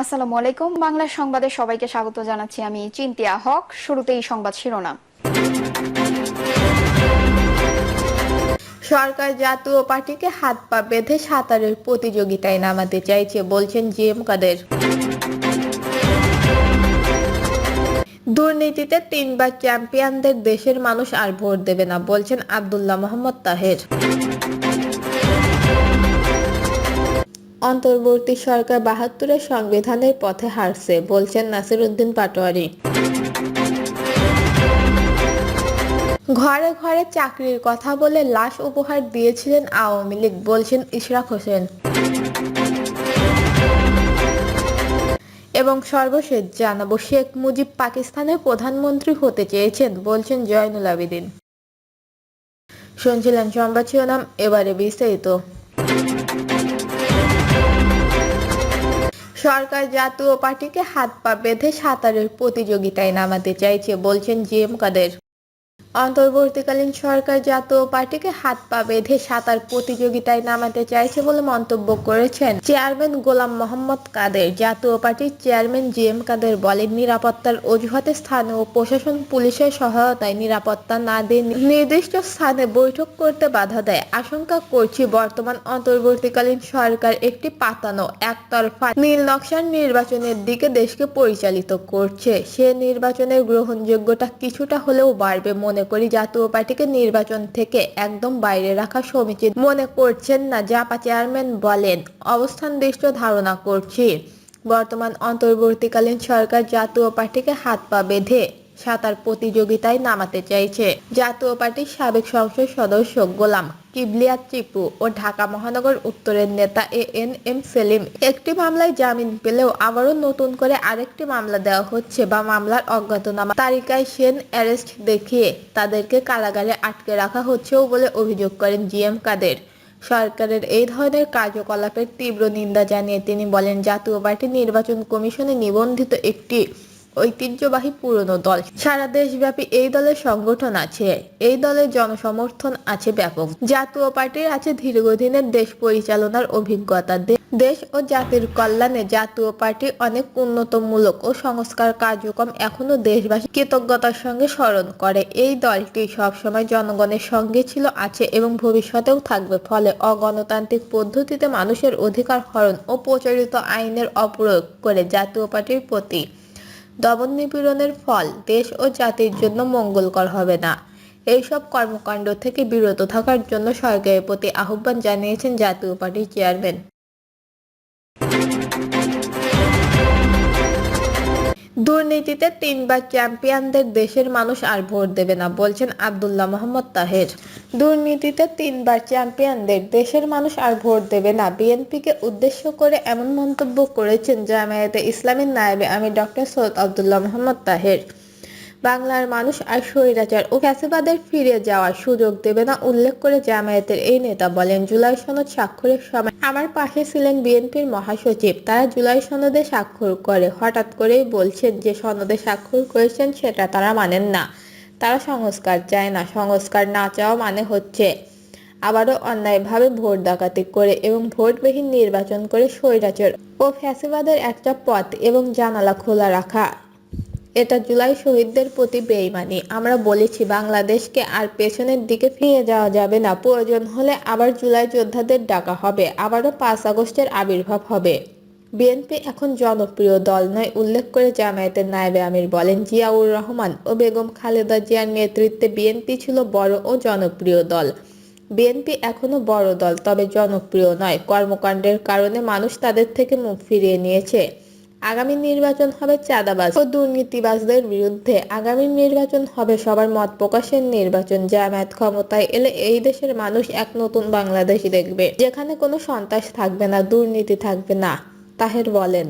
আসসালামু আলাইকুম। বাংলা সংবাদে সবাইকে স্বাগত জানাচ্ছি আমি চিন্তিয়া হক। শুরুতেই সংবাদ শিরোনাম। সরকার জাতীয় পার্টিকে হাত পা বেঁধে সাঁতারের প্রতিযোগিতায় নামাতে চাইছে, বলছেন জিএম কাদের। দুর্নীতিতে তিনবার চ্যাম্পিয়নদের দেশের মানুষ আর ভোট দেবে না, বলছেন আব্দুল্লাহ মোহাম্মদ তাহের। অন্তর্বর্তী সরকার বাহাত্তরের সংবিধানের পথে হারছে, বলছেন নাসির উদ্দিন পাটোয়ারি। ঘরে ঘরে চাকরির কথা বলে লাশ উপহার দিয়েছিলেন আওয়ামী লীগ, বলছেন ইশরাক হোসেন। এবং সর্বশেষ জানাব, শেখ মুজিব পাকিস্তানের প্রধানমন্ত্রী হতে চেয়েছেন, বলছেন জয়নুল আবেদিন। শুনছিলেন সংবাদ শিরোনাম, এবারে বিস্তারিত। সরকার জাতীয় পার্টিকে হাত পা বেঁধে সাঁতারের প্রতিযোগিতায় নামাতে চাইছে বলছেন জি এম কাদের। অন্তর্বর্তীকালীন সরকার জাতীয় পার্টিকে হাত পা বেঁধে সাঁতার প্রতিযোগিতায় নামাতে চাইছে বলে মন্তব্য করেছেন চেয়ারম্যান গোলাম মোহাম্মদ কাদের। জাতীয় পার্টির চেয়ারম্যান জি এম কাদের বলেন, নিরাপত্তার অজুহাতে স্থানীয় প্রশাসন পুলিশের সহায়তায় নিরাপত্তা না দিয়ে নির্দিষ্ট স্থানে বৈঠক করতে বাধা দেয়। আশঙ্কা করছি বর্তমান অন্তর্বর্তীকালীন সরকার একটি পাতানো, একতরফা নীল নকশার নির্বাচনের দিকে দেশকে পরিচালিত করছে। সে নির্বাচনের গ্রহণযোগ্যতা কিছুটা হলেও বাড়বে মনে করি জাতীয় পার্টিকে নির্বাচন থেকে একদম বাইরে রাখা সমীচীন। মনে করছেন না, জাপা চেয়ারম্যান বলেন, অবস্থান দৃষ্ট ধারণা করছি। বর্তমান অন্তর্বর্তীকালীন সরকার জাতীয় পার্টিকে হাত পা বেঁধে সাঁতার প্রতিযোগিতায় নামাতে চাইছে। জাতীয় পার্টির সাবেক সংসদ সদস্য গোলাম কিবলিয়া চিপু ও ঢাকা মহানগর উত্তরের নেতা এ এন এম সেলিম। একটি মামলায় জামিন পেলেও আবারও নতুন করে আরেকটি মামলা দেওয়া হচ্ছে বা মামলার অজ্ঞাতনামা তালিকায় সেন অ্যারেস্ট দেখিয়ে তাদেরকে কারাগারে আটকে রাখা হচ্ছেও বলে অভিযোগ করেন জিএম কাদের। সরকারের এই ধরনের কার্যকলাপের তীব্র নিন্দা জানিয়ে তিনি বলেন জাতীয় পার্টি নির্বাচন কমিশনে নিবন্ধিত একটি ঐতিহ্যবাহী পুরনো দল। সারা দেশব্যাপী এই দলের সংগঠন আছে, এই দলের জনসমর্থন আছে ব্যাপক। জাতীয় পার্টির আছে দীর্ঘদিনের দেশ পরিচালনার অভিজ্ঞতা। দেশ ও জাতির কল্যাণে জাতীয় পার্টি অনেক উন্নতমূলক ও সংস্কার কার্যক্রম এখনও দেশবাসী কৃতজ্ঞতার সঙ্গে স্মরণ করে। এই দলটি সবসময় জনগণের সঙ্গে ছিল, আছে এবং ভবিষ্যতেও থাকবে। ফলে অগণতান্ত্রিক পদ্ধতিতে মানুষের অধিকার হরণ ও প্রচলিত আইনের অপ্রয়োগ করে জাতীয় পার্টির প্রতি দমন নিপীড়নের ফল দেশ ও জাতির জন্য মঙ্গলকর হবে না। এইসব কর্মকাণ্ড থেকে বিরত থাকার জন্য সরকারের প্রতি আহ্বান জানিয়েছেন জাতীয় পার্টির চেয়ারম্যান। দুর্নীতিতে তিনবার চ্যাম্পিয়নদের দেশের মানুষ আর ভোট দেবে না, বলছেন আবদুল্লাহ মোহাম্মদ তাহের। দুর্নীতিতে তিনবার চ্যাম্পিয়নদের দেশের মানুষ আর ভোট দেবে না, বিএনপিকে উদ্দেশ্য করে এমন মন্তব্য করেছেন জামায়াতে ইসলামীর নায়েবে আমি ডক্টর সৈয়দ আবদুল্লাহ মোহাম্মদ তাহের। বাংলার মানুষ আর স্বৈরাচার ও ফ্যাসিবাদের ফিরে যাওয়ার সুযোগ দেবে না উল্লেখ করে জামায়াতের এই নেতা বলেন, জুলাই সনদ স্বাক্ষরের সময় আমার পাশে ছিলেন বিএনপির মহাসচিব। তারা জুলাই সনদে স্বাক্ষর করে, হঠাৎ করেই বলছেন যে সনদে স্বাক্ষর করেছেন সেটা তারা মানেন না। তারা সংস্কার চায় না, সংস্কার না চাওয়া মানে হচ্ছে আবারও অন্যায়ভাবে ভোট ডাকাতি করে এবং ভোটবিহীন নির্বাচন করে স্বৈরাচার ও ফ্যাসিবাদের একটা পথ এবং জানালা খোলা রাখা। এটা জুলাই শহীদদের প্রতি বেইমানি। আমরা বলেছি, বাংলাদেশকে আর পেছনের দিকে ফিরে যাওয়া যাবে না। প্রয়োজন হলে আবার জুলাই যোদ্ধাদের ডাকা হবে। আবারও পাঁচ আগস্টের আবির্ভাব হবে। বিএনপি এখন জনপ্রিয় দল নয়, উল্লেখ করে জামায়াতের নায়েবে আমির বলেন, জিয়াউর রহমান ও বেগম খালেদা জিয়ার নেতৃত্বে বিএনপি ছিল বড় ও জনপ্রিয় দল। বিএনপি এখনও বড় দল, তবে জনপ্রিয় নয়। কর্মকাণ্ডের কারণে মানুষ তাদের থেকে মুখ ফিরিয়ে নিয়েছে। আগামী নির্বাচন হবে চাঁদাবাজ ও দুর্নীতিবাজদের বিরুদ্ধে। আগামী নির্বাচন হবে সবার মত প্রকাশের নির্বাচন। জামায়াত ক্ষমতায় এলে এই দেশের মানুষ এক নতুন বাংলাদেশ দেখবে। যেখানে কোনো সন্ত্রাস থাকবে না, দুর্নীতি থাকবে না, তাহের বলেন।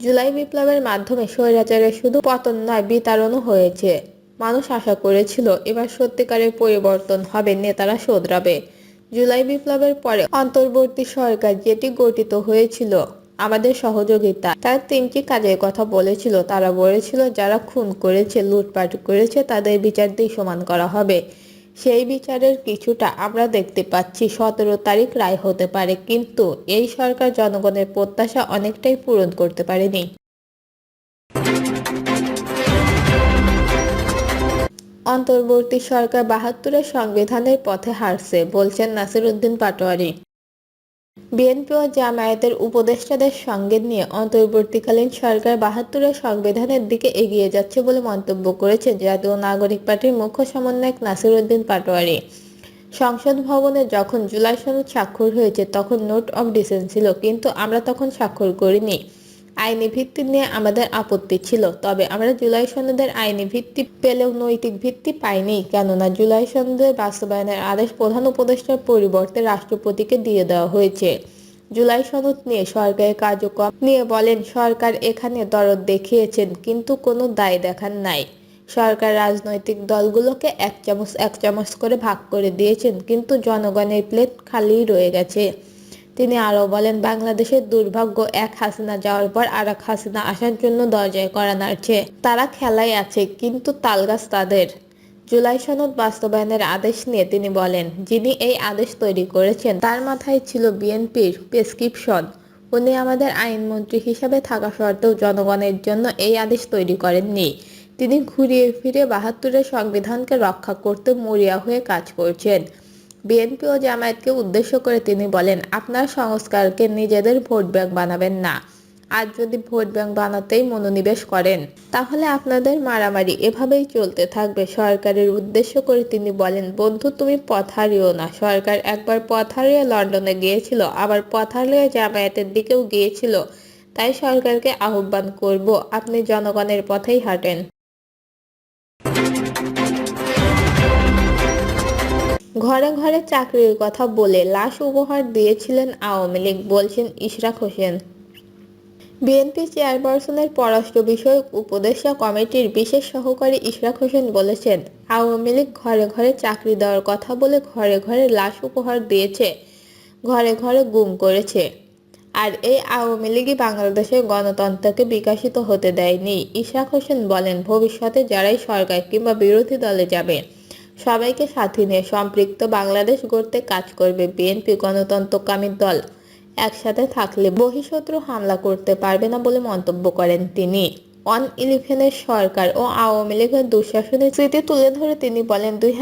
জুলাই বিপ্লবের মাধ্যমে স্বৈরাচারের শুধু পতন নয়, বিতাড়নও হয়েছে। মানুষ আশা করেছিল, এবার সত্যিকারের পরিবর্তন হবে, নেতারা শোধরাবে। জুলাই বিপ্লবের পরে অন্তর্বর্তী সরকার যেটি গঠিত হয়েছিল আমাদের সহযোগিতা তার তিনটি কাজের কথা বলেছিল। তারা বলেছিল, যারা খুন করেছে, লুটপাট করেছে, তাদের বিচার দিয়ে সমান করা হবে। সেই বিচারের কিছুটা আমরা দেখতে পাচ্ছি। সতেরো তারিখ রায় হতে পারে, কিন্তু এই সরকার জনগণের প্রত্যাশা অনেকটাই পূরণ করতে পারেনি। অন্তর্বর্তী সরকার বাহাত্তরের সংবিধানের পথে হারছে, বলছেন নাসিরুদ্দিন পাটোয়ারি। বিএনপি ও জামায়াতের উপদেষ্টাদের সঙ্গে নিয়ে অন্তর্বর্তীকালীন সরকার বাহাত্তরের সংবিধানের দিকে এগিয়ে যাচ্ছে বলে মন্তব্য করেছেন জাতীয় নাগরিক পার্টির মুখ্য সমন্বয়ক নাসির উদ্দিন পাটোয়ারি। সংসদ ভবনে যখন জুলাই সনদ স্বাক্ষর হয়েছে, তখন নোট অব ডিসেন্স ছিল, কিন্তু আমরা তখন স্বাক্ষর করিনি। আইনি ভিত্তি নিয়ে আমাদের আপত্তি ছিল। তবে আমরা জুলাই সনদের আইনি ভিত্তি পেলেও নৈতিক ভিত্তি পাইনি, কেননা জুলাই সনদের বাস্তবায়নের আদেশ প্রধান উপদেষ্টার পরিবর্তে রাষ্ট্রপতিকে দিয়ে দেওয়া হয়েছে। জুলাই সনদ নিয়ে সরকারের কার্যক্রম নিয়ে বলেন, সরকার এখানে দরদ দেখিয়েছেন, কিন্তু কোনো দায় দেখান নাই। সরকার রাজনৈতিক দলগুলোকে এক চামচ এক চামচ করে ভাগ করে দিয়েছেন, কিন্তু জনগণের প্লেট খালি রয়ে গেছে। তিনি আরও বলেন, বাংলাদেশের দুর্ভাগ্য এক হাসিনা যাওয়ার পর আর এক হাসিনা আসার জন্য দরজায় করা নাড়ছে। তারা খেলায় আছে, কিন্তু তালগাছ তাদের। জুলাই সনদ বাস্তবায়নের আদেশ নিয়ে তিনি বলেন, যিনি এই আদেশ তৈরি করেছেন, তার মাথায় ছিল বিএনপির প্রেসক্রিপশন। উনি আমাদের আইনমন্ত্রী হিসাবে থাকা সত্ত্বেও জনগণের জন্য এই আদেশ তৈরি করেননি। তিনি ঘুরিয়ে ফিরে বাহাত্তরের সংবিধানকে রক্ষা করতে মরিয়া হয়ে কাজ করছেন। বিএনপি ও জামায়াতকে উদ্দেশ্য করে তিনি বলেন, আপনার সংস্কারকে নিজেদের ভোট ব্যাংক বানাবেন না। আর যদি ভোট ব্যাংক বানাতেই মনোনিবেশ করেন, তাহলে আপনাদের মারামারি এভাবেই চলতে থাকবে। সরকারের উদ্দেশ্য করে তিনি বলেন, বন্ধু, তুমি পথ হারিও না। সরকার একবার পথ হারিয়ে লন্ডনে গিয়েছিল, আবার পথ হারিয়ে জামায়াতের দিকেও গিয়েছিল। তাই সরকারকে আহ্বান করব, আপনি জনগণের পথেই হাঁটেন। ঘরে ঘরে চাকরির কথা বলে লাশ উপহার দিয়েছিলেন আওয়ামী লীগ, বলছেন ইশরাক হোসেন। বিএনপি চেয়ারপারসনের পররাষ্ট্র বিষয়ক উপদেষ্টা কমিটির বিশেষ সহকারী ইশরাক হোসেন বলেছেন, আওয়ামী লীগ ঘরে ঘরে চাকরি দেওয়ার কথা বলে ঘরে ঘরে লাশ উপহার দিয়েছে, ঘরে ঘরে গুম করেছে। আর এই আওয়ামী লীগই বাংলাদেশের গণতন্ত্রকে বিকশিত হতে দেয়নি। ইশরাক হোসেন বলেন, ভবিষ্যতে যারাই সরকার কিংবা বিরোধী দলে যাবে সবাইকে সাথে নিয়ে সম্পৃক্ত বাংলাদেশ গড়তে কাজ করবে বিএনপি গণতন্ত্রকামী দল। একসাথে থাকলে বহিঃশত্রু হামলা করতে পারবে না বলে মন্তব্য করেন তিনি। ওয়ান ইলেভেনের সরকার ও আওয়ামী লীগের দুঃশাসনের স্মৃতি তুলে ধরে তিনি বলেন, দুই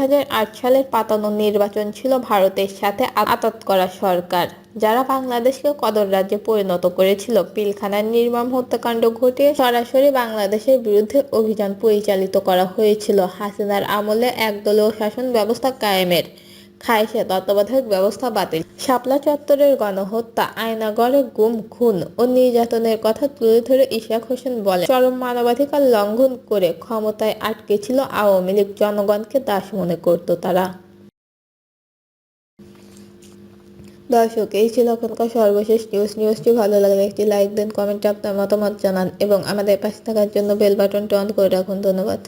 সালের পাতানো নির্বাচন ছিল ভারতের সাথে আতাত করা সরকার, যারা বাংলাদেশকে কদর রাজ্যে পরিণত করেছিল। পিলখানার নির্মম হত্যাকাণ্ড ঘটিয়ে সরাসরি বাংলাদেশের বিরুদ্ধে অভিযান পরিচালিত করা হয়েছিল। হাসিনার আমলে একদলীয় শাসন ব্যবস্থা কায়েমের। খাইছে, তত্ত্বাবধায়ক ব্যবস্থা বাতিল। শাপলা চত্বরের গণহত্যা, আয়নাগড়ে গুম, খুন ও নির্যাতনের কথা তুলে ধরে ইশাক হোসেন বলে চরম মানবাধিকার লঙ্ঘন করে ক্ষমতায় আটকে ছিল আওয়ামী লীগ। জনগণকে দাস মনে করত তারা। দর্শক, এই ছিল এখনকার সর্বশেষ নিউজ নিউজটি ভালো লাগলে একটি লাইক দেন কমেন্টে আপনার মতামত জানান এবং আমাদের পাশে থাকার জন্য বেল বাটনটি অন করে রাখুন। ধন্যবাদ।